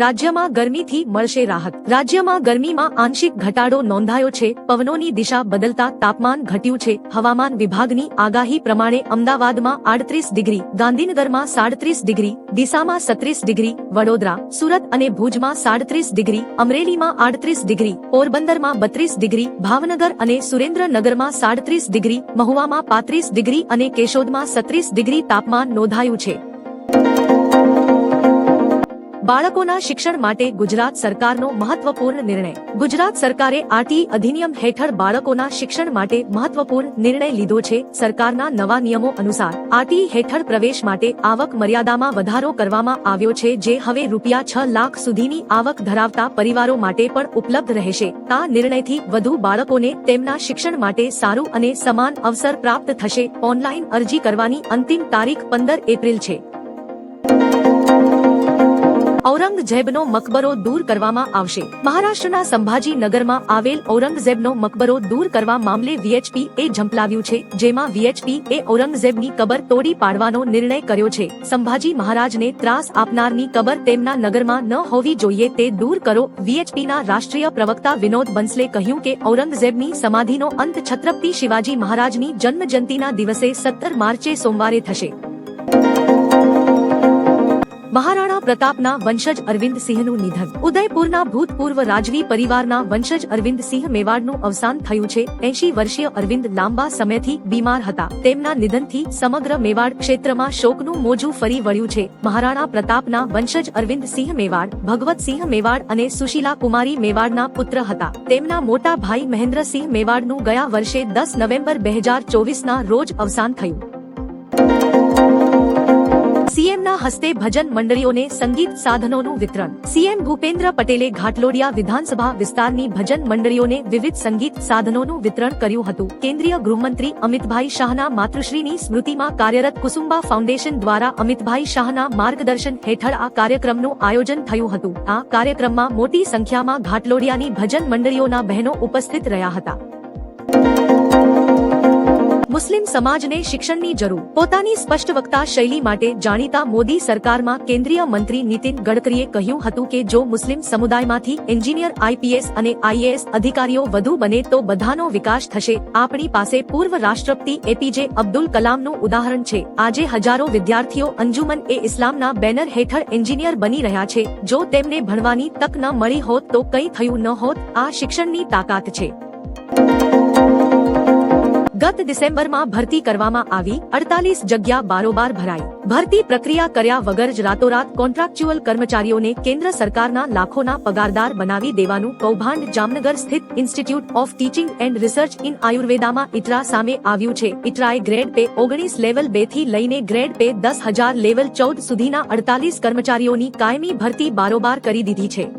રાજ્યમાં ગરમીથી મળશે રાહત. રાજ્યમાં ગરમીમાં આંશિક ઘટાડો નોંધાયો છે. પવનોની દિશા બદલતા તાપમાન ઘટ્યું છે. હવામાન વિભાગની આગાહી પ્રમાણે અમદાવાદમાં આડત્રીસ ડિગ્રી, ગાંધીનગરમાં સાડત્રીસ ડિગ્રી, ડીસામાં સત્રીસ ડિગ્રી, વડોદરા, સુરત અને ભુજમાં સાડત્રીસ ડિગ્રી, અમરેલીમાં આડત્રીસ ડિગ્રી, પોરબંદરમાં બત્રીસ ડિગ્રી, ભાવનગર અને સુરેન્દ્રનગરમાં સાડત્રીસ ડિગ્રી, મહુવામાં પાંત્રીસ ડિગ્રી અને કેશોદમાં સત્રીસ ડિગ્રી તાપમાન નોંધાયું છે. બાળકોના શિક્ષણ માટે ગુજરાત સરકારનો મહત્વપૂર્ણ નિર્ણય. ગુજરાત સરકારે આરટી અધિનિયમ હેઠળ બાળકોના શિક્ષણ માટે મહત્વપૂર્ણ નિર્ણય લીધો છે. સરકારના નવા નિયમો અનુસાર આરટી હેઠળ પ્રવેશ માટે આવક મર્યાદામાં વધારો કરવામાં આવ્યો છે, જે હવે રૂપિયા છ લાખ સુધીની આવક ધરાવતા પરિવારો માટે પણ ઉપલબ્ધ રહેશે. આ નિર્ણયથી વધુ બાળકોને તેમના શિક્ષણ માટે સારું અને સમાન અવસર પ્રાપ્ત થશે. ઓનલાઈન અરજી કરવાની અંતિમ તારીખ પંદર એપ્રિલ છે. ઔરંગઝેબનો મકબરો દૂર કરવામાં આવશે. મહારાષ્ટ્રના સંભાજીનગરમાં આવેલ ઔરંગઝેબનો મકબરો દૂર કરવા મામલે વીએચપી એ ઝંપલાવ્યું છે, જેમાં વીએચપી એ ઔરંગઝેબની કબર તોડી પાડવાનો નિર્ણય કર્યો છે. સંભાજી મહારાજને ત્રાસ આપનારની કબર તેમના નગરમાં ન હોવી જોઈએ તે દૂર કરો, વીએચપીના રાષ્ટ્રીય પ્રવક્તા વિનોદ બંસલે કહ્યું કે ઔરંગઝેબની સમાધિનો અંત છત્રપતિ શિવાજી મહારાજની જન્મજયંતિના દિવસે સત્તર માર્ચે સોમવારે થશે. મહારાણા પ્રતાપના વંશજ અરવિંદ સિંહનું નિધન. ઉદયપુરના ભૂતપૂર્વ રાજવી પરિવારના વંશજ અરવિંદ સિંહ મેવાડનું અવસાન થયું છે. એંશી વર્ષીય અરવિંદ લાંબા સમયથી બીમાર હતા. તેમના નિધનથી સમગ્ર મેવાડ ક્ષેત્રમાં શોકનું મોજું ફરી વળ્યું છે. મહારાણા પ્રતાપના વંશજ અરવિંદ સિંહ મેવાડ ભગવતસિંહ મેવાડ અને સુશીલા કુમારી મેવાડના પુત્ર હતા. તેમના મોટા ભાઈ મહેન્દ્રસિંહ મેવાડનું ગયા વર્ષે દસ નવેમ્બર બે હજાર ચોવીસના રોજ અવસાન થયું. સીએમના હસ્તે ભજન મંડળીઓને સંગીત સાધનોનું વિતરણ. સીએમ ભૂપેન્દ્ર પટેલે ઘાટલોડિયા વિધાનસભા વિસ્તારની ભજન મંડળીઓને વિવિધ સંગીત સાધનોનું વિતરણ કર્યું હતું. કેન્દ્રીય ગૃહમંત્રી અમિતભાઈ શાહના માતૃશ્રીની સ્મૃતિમાં કાર્યરત કુસુંબા ફાઉન્ડેશન દ્વારા અમિતભાઈ શાહના માર્ગદર્શન હેઠળ આ કાર્યક્રમનું આયોજન થયું હતું. આ કાર્યક્રમમાં મોટી સંખ્યામાં ઘાટલોડિયાની ભજન મંડળીઓના બહેનો ઉપસ્થિત રહ્યા હતા. મુસ્લિમ સમાજને શિક્ષણની જરૂર. પોતાની સ્પષ્ટ વક્તા શૈલી માટે જાણીતા મોદી સરકારમાં કેન્દ્રીય મંત્રી નીતિન ગડકરીએ કહ્યું હતું કે જો મુસ્લિમ સમુદાયમાંથી એન્જિનિયર, આઈપીએસ અને આઈએએસ અધિકારીઓ વધુ બને તો બધાનો વિકાસ થશે. આપણી પાસે પૂર્વ રાષ્ટ્રપતિ એપીજે અબ્દુલ કલામનું ઉદાહરણ છે. આજે હજારો વિદ્યાર્થીઓ અંજુમન એ ઇસ્લામના બેનર હેઠળ એન્જિનિયર બની રહ્યા છે. જો તેમને ભણવાની તક ન મળી હોત તો કંઈ થયું ન હોત. આ શિક્ષણની તાકાત છે. ગત ડિસેમ્બરમાં ભરતી કરવામાં આવી અડતાલીસ જગ્યા બારોબાર ભરાઈ. ભરતી પ્રક્રિયા કર્યા વગર જ રાતોરાત કોન્ટ્રાક્ચ્યુઅલ કર્મચારીઓને કેન્દ્ર સરકારના લાખોના પગારદાર બનાવી દેવાનું કૌભાંડ જામનગર સ્થિત institute of teaching and research in આયુર્વેદામાં ઇટરા સામે આવ્યું છે. ઇટરાએ ગ્રેડ પે ઓગણીસ લેવલ બેથી લઈને ગ્રેડ પે દસ હજાર લેવલ ચૌદ સુધીના અડતાલીસ કર્મચારીઓની કાયમી ભરતી બારોબાર કરી દીધી છે.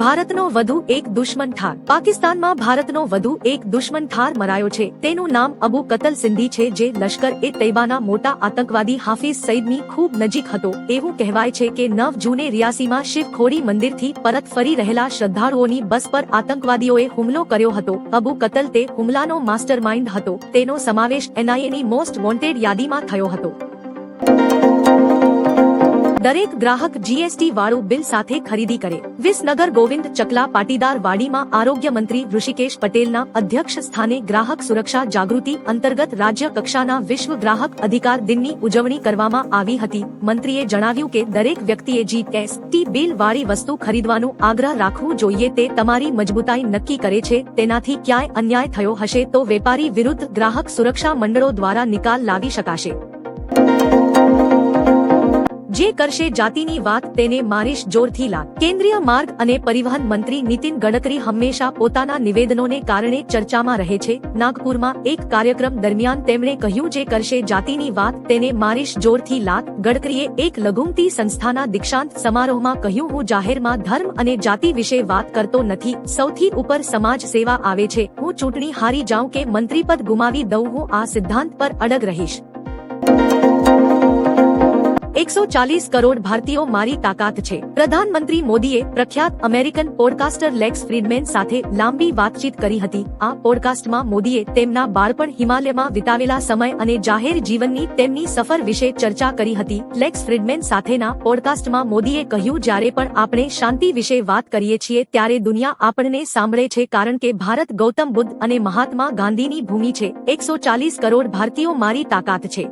ભારતનો વધુ એક દુશ્મન ઠાર પાકિસ્તાનમાં ભારતનો વધુ એક દુશ્મન ઠાર મરાયો છે. તેનું નામ અબુ કતલ સિંધી છે, જે લશ્કર એ તૈબાના મોટા આતંકવાદી હાફિઝ સઈદની ખૂબ નજીક હતો. એવું કહેવાય છે કે નવ જૂને રિયાસીમાં શિવખોરી મંદિરથી પરત ફરી રહેલા શ્રદ્ધાળુઓની બસ પર આતંકવાદીઓએ હુમલો કર્યો હતો. અબુ કતલ તે હુમલાનો માસ્ટરમાઇન્ડ હતો. તેનો સમાવેશ એનઆઈએની મોસ્ટ વોન્ટેડ યાદીમાં થયો હતો. દરેક ગ્રાહક જીએસટી વાળું બિલ સાથે ખરીદી કરે. વિસનગર ગોવિંદ ચકલા પાટીદાર વાડીમાં આરોગ્ય મંત્રી ઋષિકેશ પટેલના અધ્યક્ષ સ્થાને ગ્રાહક સુરક્ષા જાગૃતિ અંતર્ગત રાજ્ય કક્ષાના વિશ્વ ગ્રાહક અધિકાર દિનની ઉજવણી કરવામાં આવી હતી. મંત્રીએ જણાવ્યું કે દરેક વ્યક્તિએ જીએસટી બિલ વાળી વસ્તુ ખરીદવાનું આગ્રહ રાખવું જોઈએ. તે તમારી મજબૂતાઈ નક્કી કરે છે. તેનાથી ક્યાંય અન્યાય થયો હશે તો વેપારી વિરુદ્ધ ગ્રાહક સુરક્ષા મંડળો દ્વારા નિકાલ લાવી શકાશે. જે કરશે જાતિની વાત તેને મારીશ જોરથી લાગ કેન્દ્રીય માર્ગ અને પરિવહન મંત્રી નીતિન ગડકરી હંમેશા પોતાના નિવેદનોને કારણે ચર્ચામાં રહે છે. નાગપુરમાં એક કાર્યક્રમ દરમિયાન તેમણે કહ્યું, જે કરશે જાતિની વાત તેને મારીશ જોરથી લાગ ગડકરીએ એક લઘુમતી સંસ્થાના દીક્ષાંત સમારોહમાં કહ્યું, હું જાહેરમાં ધર્મ અને જાતિ વિશે વાત કરતો નથી. સૌથી ઉપર સમાજ સેવા આવે છે. હું ચૂંટણી હારી જાઉં કે મંત્રીપદ ગુમાવી દઉં. હું આ સિદ્ધાંત પર અડગ રહીશ. એકસો ચાલીસ કરોડ ભારતીયો મારી તાકાત છે. પ્રધાનમંત્રી મોદીએ પ્રખ્યાત અમેરિકન પોડકાસ્ટર લેક્સ ફ્રીડમેન સાથે લાંબી વાતચીત કરી હતી. આ પોડકાસ્ટમાં મોદીએ તેમના બાળપણ હિમાલયમાં વિતાવેલા સમય અને જાહેર જીવનની તેમની સફર વિશે ચર્ચા કરી હતી. લેક્સ ફ્રીડમેન સાથેના પોડકાસ્ટમાં મોદીએ કહ્યું, જ્યારે પણ આપણે શાંતિ વિશે વાત કરીએ છીએ, ત્યારે દુનિયા આપણને સાંભળે છે, કારણ કે ભારત ગૌતમ બુદ્ધ અને મહાત્મા ગાંધીની ભૂમિ છે. એકસો ચાલીસ કરોડ ભારતીયો મારી તાકાત છે.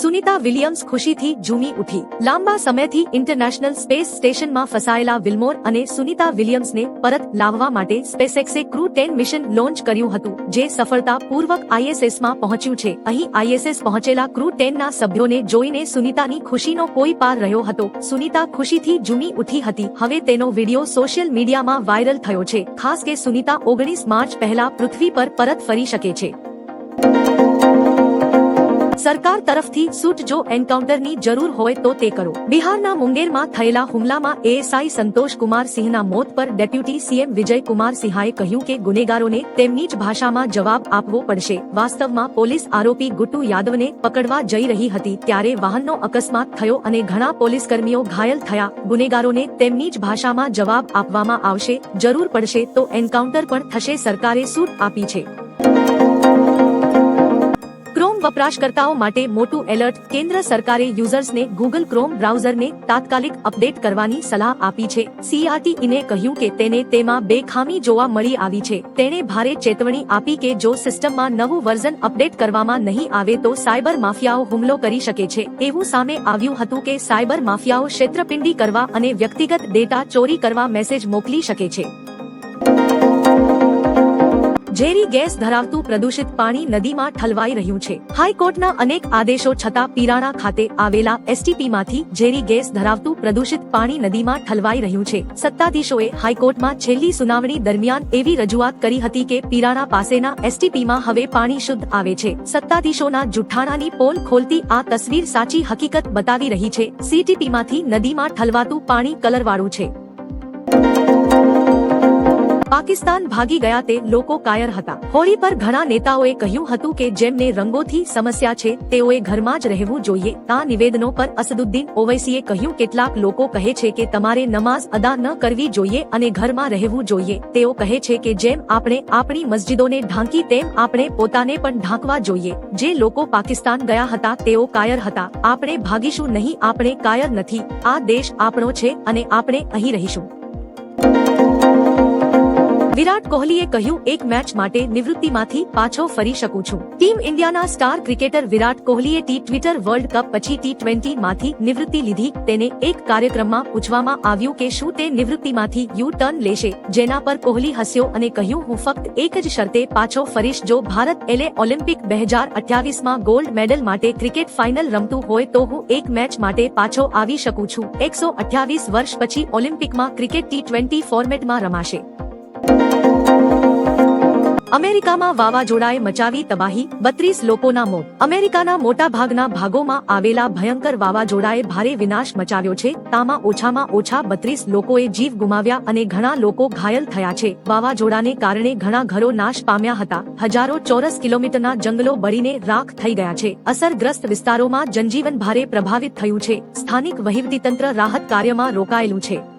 સુનિતા વિલિયમ્સ ખુશીથી ઝૂમી ઉઠી. લાંબા સમયથી ઇન્ટરનેશનલ સ્પેસ સ્ટેશનમાં ફસાયેલા વિલ્મોર અને સુનિતા વિલિયમ્સને પરત લાવવા માટે સ્પેસએક્સે ક્રૂ ટેન મિશન લોન્ચ કર્યું હતું, જે સફળતાપૂર્વક આઈએસએસમાં પહોંચ્યું છે. અહીં આઈએસએસ પહોંચેલા ક્રૂ ટેનના સભ્યોને જોઈને સુનિતાની ખુશીનો કોઈ પાર રહ્યો હતો. સુનિતા ખુશીથી ઝૂમી ઉઠી હતી. હવે તેનો વીડિયો સોશિયલ મીડિયામાં વાયરલ થયો છે. ખાસ કે સુનિતા ઓગણીસ માર્ચ પહેલા પૃથ્વી પર પરત ફરી શકે છે. સરકાર તરફથી સૂટ જો એન્કાઉન્ટરની જરૂર હોય તો તે કરો. બિહારના મુંગેરમાં થયેલા હુમલામાં એએસઆઈ સંતોષ કુમાર સિંહના મોત પર ડેપ્યુટી સીએમ વિજય કુમાર સિંહાએ કહ્યું કે ગુનેગારોને તેમની જ ભાષામાં જવાબ આપવો પડશે. વાસ્તવમાં પોલીસ આરોપી ગુટુ યાદવને પકડવા જઈ રહી હતી ત્યારે વાહનનો અકસ્માત થયો અને ઘણા પોલીસ કર્મીઓ ઘાયલ થયા. ગુનેગારોને તેમની જ ભાષામાં જવાબ આપવામાં આવશે. જરૂર પડશે તો એન્કાઉન્ટર પણ થશે સરકારે સૂટ આપી છે. વપરાશકર્તાઓ માટે મોટું એલર્ટ, કેન્દ્ર સરકારે યુઝર્સને ગૂગલ ક્રોમ બ્રાઉઝરને તાત્કાલિક અપડેટ કરવાની સલાહ આપી છે. સીઆરટીઈને કહ્યું કે તેને તેમાં બે ખામી જોવા મળી આવી છે. તેણે ભારે ચેતવણી આપી કે જો સિસ્ટમમાં નવું વર્ઝન અપડેટ કરવામાં નહીં આવે તો સાયબર માફિયાઓ હુમલો કરી શકે છે. એવું સામે આવ્યું હતું કે સાયબર માફિયાઓ ક્ષેત્રપિંડી કરવા અને વ્યક્તિગત ડેટા ચોરી કરવા મેસેજ મોકલી શકે છે. ઝેરી ગેસ ધરાવતું પ્રદૂષિત પાણી નદીમાં ઠલવાઈ રહ્યું છે. હાઈકોર્ટના અનેક આદેશો છતાં પીરાણા ખાતે આવેલા એસટીપીમાંથી ઝેરી ગેસ ધરાવતું પ્રદૂષિત પાણી નદીમાં ઠલવાઈ રહ્યું છે. સત્તાધીશોએ હાઈકોર્ટમાં છેલ્લી સુનાવણી દરમિયાન એવી રજૂઆત કરી હતી કે પીરાણા પાસેના એસટીપીમાં હવે પાણી શુદ્ધ આવે છે. સત્તાધીશોના જુઠ્ઠાણાની પોલ ખોલતી આ તસવીર સાચી હકીકત બતાવી રહી છે. સીટીપીમાંથી નદીમાં ઠલવાતું પાણી કલરવાળું છે. પાકિસ્તાન ભાગી ગયા તે લોકો કાયર હતા. હોળી પર ઘણા નેતાઓએ કહ્યું હતું કે જેમને રંગોથી સમસ્યા છે, તેઓએ ઘરમાં જ રહેવું જોઈએ. આ નિવેદનો પર અસદુદ્દીન ઓવૈસીએ કહ્યું, કેટલાક લોકો કહે છે કે તમારે નમાઝ અદા ન કરવી જોઈએ અને ઘરમાં રહેવું જોઈએ. તેઓ કહે છે કે જેમ આપણે આપણી મસ્જિદોને ઢાંકી, તેમ આપણે પોતાને પણ ઢાંકવા જોઈએ. જે લોકો પાકિસ્તાન ગયા હતા, તેઓ કાયર હતા. આપણે ભાગીશું નહીં, આપણે કાયર નથી. આ દેશ આપણો છે અને આપણે અહીં રહીશું. વિરાટ કોહલીએ કહ્યું, એક મેચ માટે નિવૃત્તિમાંથી પાછો ફરી શકું છું. ટીમ ઇન્ડિયાના સ્ટાર ક્રિકેટર વિરાટ કોહલીએ ટી ટ્વિટર વર્લ્ડ કપ પછી ટી ટ્વેન્ટી માંથી નિવૃત્તિ લીધી. તેને એક કાર્યક્રમમાં પૂછવામાં આવ્યું કે શું તે નિવૃત્તિમાંથી યુ ટર્ન લેશે, જેના પર કોહલી હસ્યો અને કહ્યું, હું ફક્ત એક જ શરતે પાછો ફરીશ. જો ભારત એલે ઓલિમ્પિક બે હજાર અઠ્યાવીસમાં ગોલ્ડ મેડલ માટે ક્રિકેટ ફાઇનલ રમતું હોય તો હું એક મેચ માટે પાછો આવી શકું છું. એકસો અઠ્યાવીસ વર્ષ પછી ઓલિમ્પિકમાં ક્રિકેટ ટી ટ્વેન્ટી ફોર્મેટમાં રમાશે. અમેરિકામાં વાવાઝોડાએ મચાવી તબાહી બત્રીસ લોકોના મોત. અમેરિકાના મોટા ભાગના ભાગોમાં આવેલા ભયંકર વાવાઝોડાએ ભારે વિનાશ મચાવ્યો છે. તામાં ઓછામાં ઓછા બત્રીસ લોકોએ જીવ ગુમાવ્યા અને ઘણા લોકો ઘાયલ થયા છે. વાવાઝોડાને કારણે ઘણા ઘરો નાશ પામ્યા હતા. હજારો ચોરસ કિલોમીટરના જંગલો બળીને રાખ થઈ ગયા છે. અસરગ્રસ્ત વિસ્તારોમાં જનજીવન ભારે પ્રભાવિત થયું છે. સ્થાનિક વહીવટીતંત્ર રાહત કાર્યમાં રોકાયેલું છે.